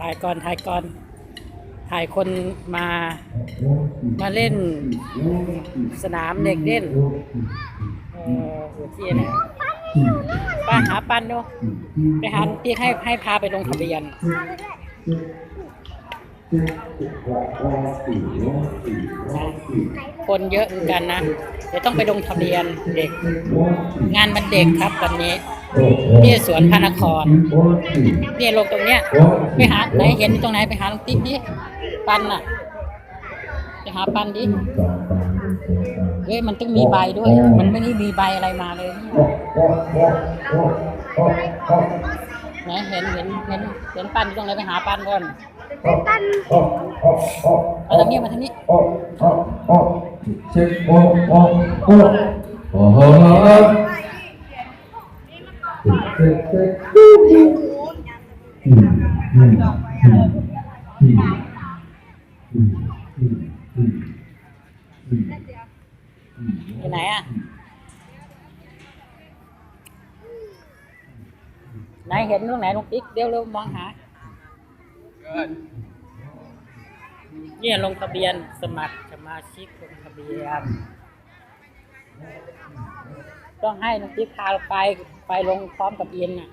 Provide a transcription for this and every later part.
ถ่ายก่อนถ่ายก่อน ถ่ายคนมา มาเล่น สนามเด็กเล่นเออหัวเทียนป้าหาปันดูไปหาพี่ให้ให้พาไปลงทะเบียนคนเยอะเหมือนกันนะเดี๋ยวต้องไปลงทะเบียนเด็ก งานวันเด็กครับวันนี้ ที่สวนพระนครเนี่ยลงตรงเนี้ย ไปหาไหนเห็นตรงไหนไปหาลงติ๊กดิปันน่ะ ไปหาปันดิเฮ้ยมันต้องมีใบด้วย มันไม่ได้มีใบอะไรมาเลยเนี่ยไหนเห็นเห็นเห็นเห็นปันอยู่ตรงไหนไปหาปันก่อนเอาทางนี้มาทางนี้เช็คโอ้โอ้โอ้โอ้โหเช็คเช็ค อืมอืมอืมอืมอืมอืมอืมอืมอยู่ไหนอะไหนเห็นตรงไหนลงติ๊กเดี๋ยวเร็วมองหาเนี่ยลงทะเบียนสมัครสมาชิกลงทะเบียน ต้องให้น้องติ๊กพาไปไปลงพร้อมกับเอ็นน่ะ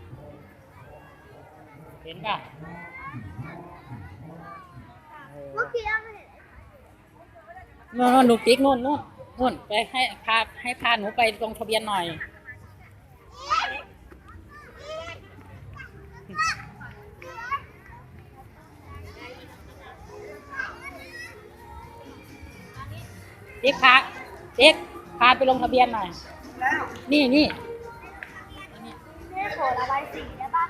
เห็นป่ะเมื่อกี้นู่นนู่นลูกติ๊กนู่นนู่นนู่นไปให้พาให้พาหนูไปลงทะเบียนหน่อยติ๊กพาติ๊กพาไปลงทะเบียนหน่อย นี่นี่แม่ขอระบายสีได้ปะ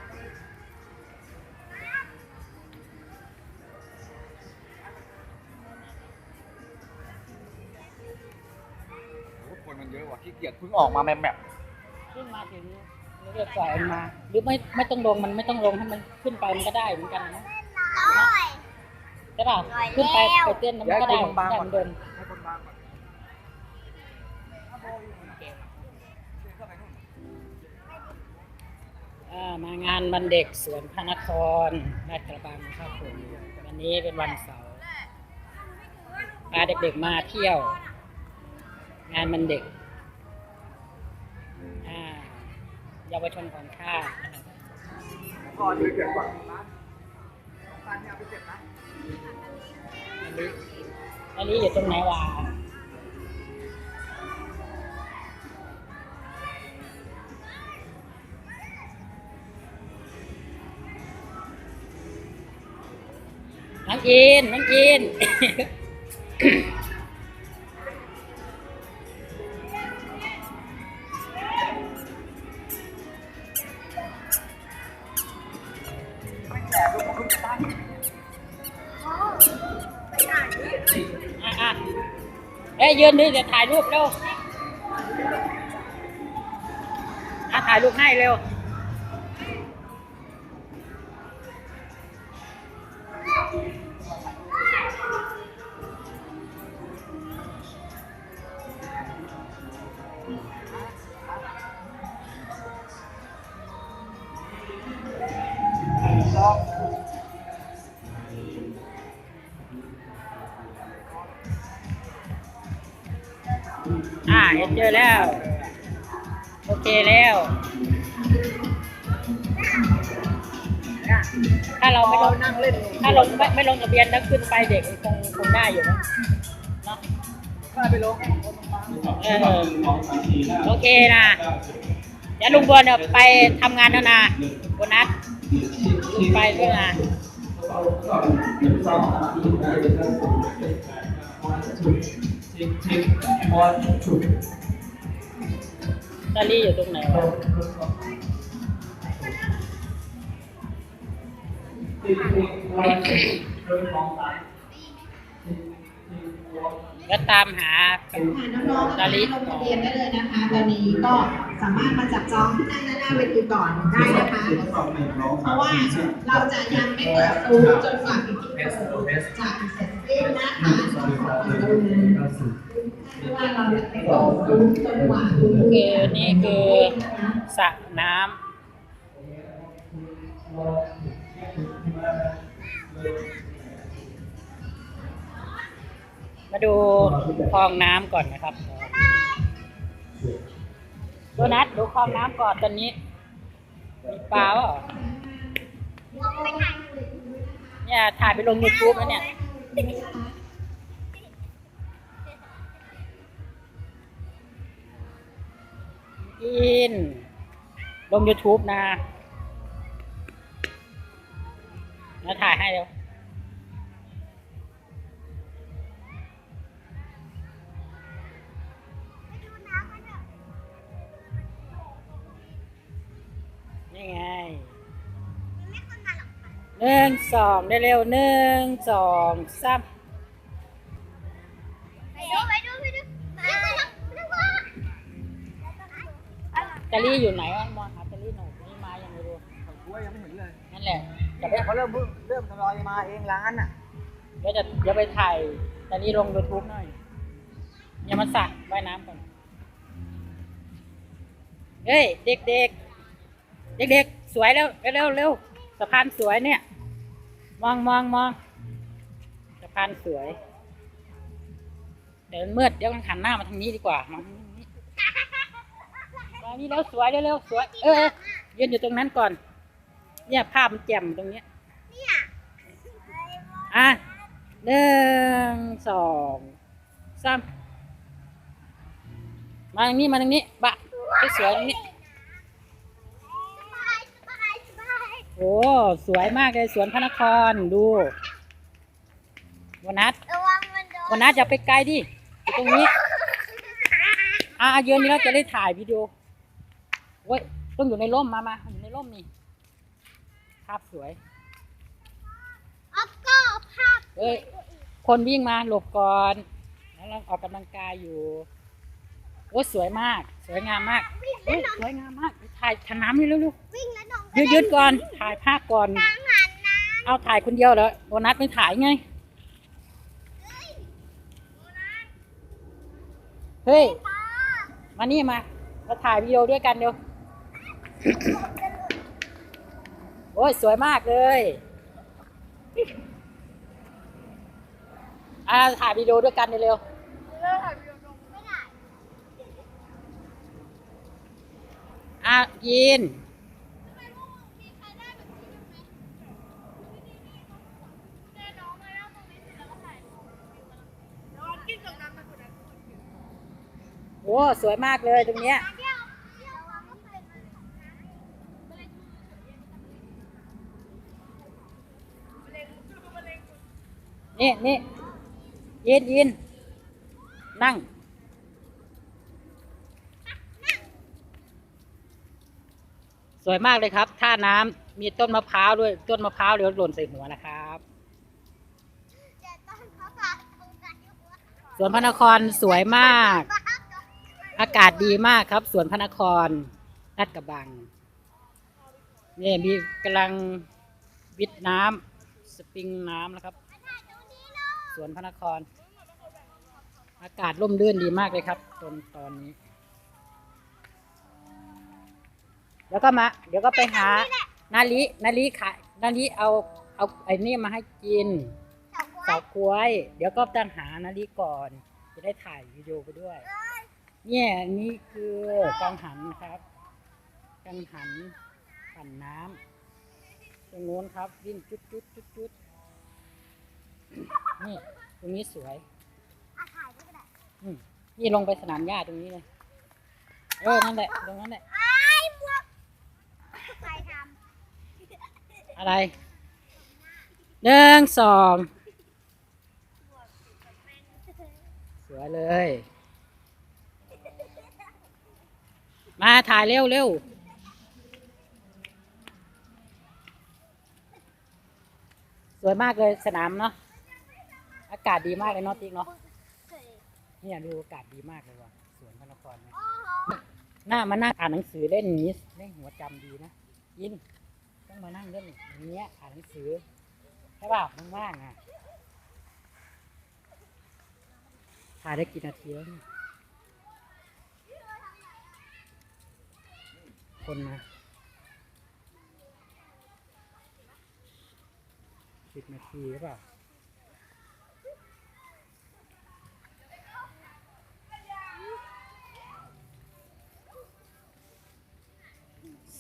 โอ้โหคนมันเยอะว่ะขี้เกียจเพิ่งออกมาแมปแมปขึ้นมาถึงเรียกสายมา หรือไม่ไม่ต้องลงมันไม่ต้องลงให้มันขึ้นไปมันก็ได้เหมือนกันนะใช่ป่ะขึ้นไปไปเต้นมันก็ได้ได้เหมือนเดิมให้คน มางานวันเด็กสวนพระนครราชกระบังครับผมวันนี้เป็นวันเสาร์พาเด็กๆมาเที่ยว งานวันเด็กอ่าเยาวชนของชาตินะครับก่อนเลยเก็บก่อนนะการเนี่ยเอาไปเก็บนะอันนี้อันนี้อยู่ตรงไหนวะ น้องอินน้องอินเอ้ยยืนดิเดี๋ยวถ่ายรูปเร็วอะถ่ายรูปให้เร็ว เห็นเจอแล้ว โอเคแล้ว ถ้าเราไม่ลงนั่งเล่นถ้าลงไม่ไม่ลงทะเบียนแล้วขึ้นไปเด็กคงคงได้อยู่นะเนาะข้าไปลงเออโอเคนะเดี๋ยวลุงบัวเนี่ยไปทำงานแล้วนะโบนัสลุงไปด้วยนะตาลี่อยู่ตรงไหนวะแล้วตามหาน้องๆดาลิลงทะเบียนได้เลยนะคะ ตอนนี้ก็สามารถมาจับจองที่หน้าหน้าเวทีก่อนได้นะคะ เพราะว่าเราจะยังไม่เปิดตูจนกว่าพิธีเปิดจะเสร็จสิ้นนะคะ วามกรุณาเราะว่าเราจะไปิดตูจนกว่าตูโอเคนี่คือสระน้ำ มาดูคลองน้ำก่อนนะครับโดนัทดูคลองน้ำก่อนตอนนี้ มีปลาเปล่าเนี่ยถ่ายไปลงยูทูบแล้วเนี่ย อิน ลง YouTube นะแล้วถ่ายให้เร็วนี่ไงหนึ่งสองได้เร็วหนึ่งสองสาม ตะลี่อยู่ไหนวะมองหาตะลี่หนูนี่มายังไม่รู้ของกล้วยยังไม่เห็นเลยนั่นแหละแต่เนี่ยเขาเริ่มเพิ่งเริ่มทยอยมาเองร้านอะเดี๋ยวจะเดี๋ยวไปถ่ายตะลี่ลง YouTube หน่อยอย่ามาสระว่ายน้ำก่อนเฮ้ยเด็กเด็กเด็กเด็กๆสวยแล้วเร็วเร็วเร็วสะพานสวยเนี่ย มองมองมองสะพานสวย เดี๋ยวมันมืดเดี๋ยวมันหันหน้ามาทางนี้ดีกว่ามาทางนี้ มานี่แล้วสวยเร็วเร็วสวย เออเยืนอยู่ตรงนั้นก่อน เนี่ยภาพมันแจ่มตรงเนี้ยอะหนึ่งสองสามมาทางนี้มาทางนี้บะสวยๆตรงนี้โอ้สวยมากเลยสวนพระนครดูวันนัดวันนัดอย่าไปไกลดิตรงนี้อ่ายืนนี้แล้วจะได้ถ่ายวิดีโอ โอ้ยต้องอยู่ในร่มมามาอยู่ในร่มนี่ภาพสวยอัพก็ภาพเอ้ยคนวิ่งมาหลบก่อนแล้วเราออกกำลังกายอยู่โอ้สวยมาก สวยงามมากเอ้ยสวยงามมากถ่ายทางน้ำนี่เร็ววิ่งแล้วน้องๆยืดยืดๆก่อนถ่ายภาพก่อนกลางหันนะเอาถ่ายคนเดียวเหรอโบนัสไม่ถ่ายไงเฮ้ยมานี่มา มาถ่ายวิดีโอด้วยกันเดี๋ยว โอ้ย สวยมากเลยอ่าถ่ายวิดีโอด้วยกันเร็วๆอะยินโอ้สวยมากเลยตรงเนี้ย นี่นี่ยินยินนั่ง สวยมากเลยครับท่าน้ำมีต้นมะพร้าวด้วยต้นมะพร้าวเดี๋ยวหล่นใส่หัวนะครับสวนพระนครสวยมาก อากาศดีมากครับ สวนพระนครลาดกระบังเนี่ยมีกำลังวิดน้ำสปริงน้ำแล้วครับ วนพระนคร อากาศร่มรื่นดีมากเลยครับตอนตอนนี้ แล้วก็มา เดี๋ยวก็ไปหานาลินาลิขายนาลิเอาเอาไอ้นี่มาให้กินเสากล้วย เดี๋ยวก็ต้องหานาฬิก่อน จะได้ถ่ายวิดีโอไปด้วย เนี่ยนี่คือกังหันครับกังหันปั่นน้ำตรงโน้นครับวิ่งจุดจุดจุดจุด นี่ตรงนี้สวยอืมนี่ลงไปสนามหญ้าตรงนี้เลย เออ นั่นแหละ ตรงนั้นแหละใครทอะไรหนึ่งสองสวยเลย มาถ่ายเร็วเร็วสวยมากเลยสนามเนาะ อากาศดีมากเลยเนาะติ๊กเนาะเนี่ยดูอากาศดีมากเลยว่ะสวนพระนครเนี่ยน่ามานั่งอ่านหนังสือเล่นนี้เล่นหัวจำดีนะยินต้องมานั่งเล่นอย่างเงี้ยอ่านหนังสือใช่ป่ะว่างๆอะถ่ายได้กี่นาทีแล้วเนี่ยคนมาสิบนาทีหรือเปล่า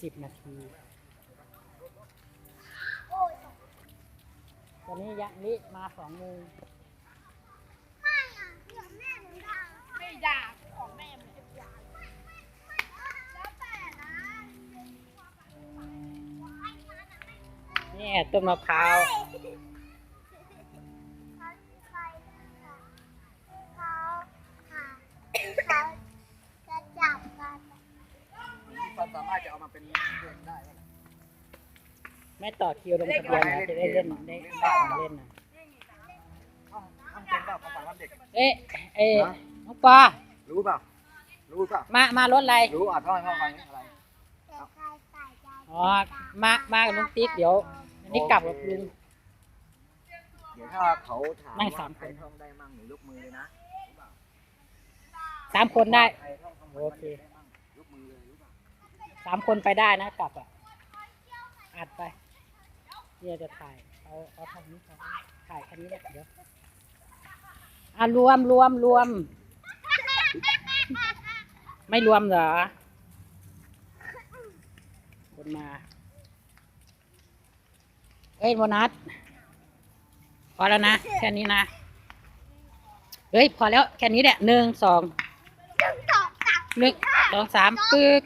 สิบนาทีโอ้ยตอนนี้ยังลิมาสองโมงไม่อะเดี๋ยวแม่หนูด่าไม่ด่าของแม่มันจะด่าแล้วแต่นะนี่ต้นมะพร้าว สามารถจะเอามาเป็นเด็กได้ไหมแม่ต่อคิวลงทะเบียนนะจะได้เล่นได้ได้ของเล่นนะห้องห้องเป็นเปล่าของฝันวันเด็ก เอ๊ะเอ๊ะน้องปอรู้เปล่ารู้เปล่ามา มารถอะไร รู้อะท่องให้พ่อฟังนี่อะไรแต่ใครใส่ใจอ๋อ มา มากับน้องติ๊กเดี๋ยวอันนี้กลับกับลุง เดี๋ยวถ้าเขาถามนั่งว่าสามคนใครท่องได้มั่งหนูยกมือเลยนะสามคนได้ใครท่องคำโอเค สามคนไปได้นะกลับอะอัดไปเนี่ยจะถ่ายเอาเอาทางนี้ก่อนถ่ายคันนี้แหละเดี๋ยวอะรวมรวมรวม ไม่รวมเหรอ คนมา เอ้ยโมนัสพอแล้วนะ แค่นี้นะ เฮ้ย พอแล้วแค่นี้แหละหนึ่งสองหนึ่งสองสามปึ๊ก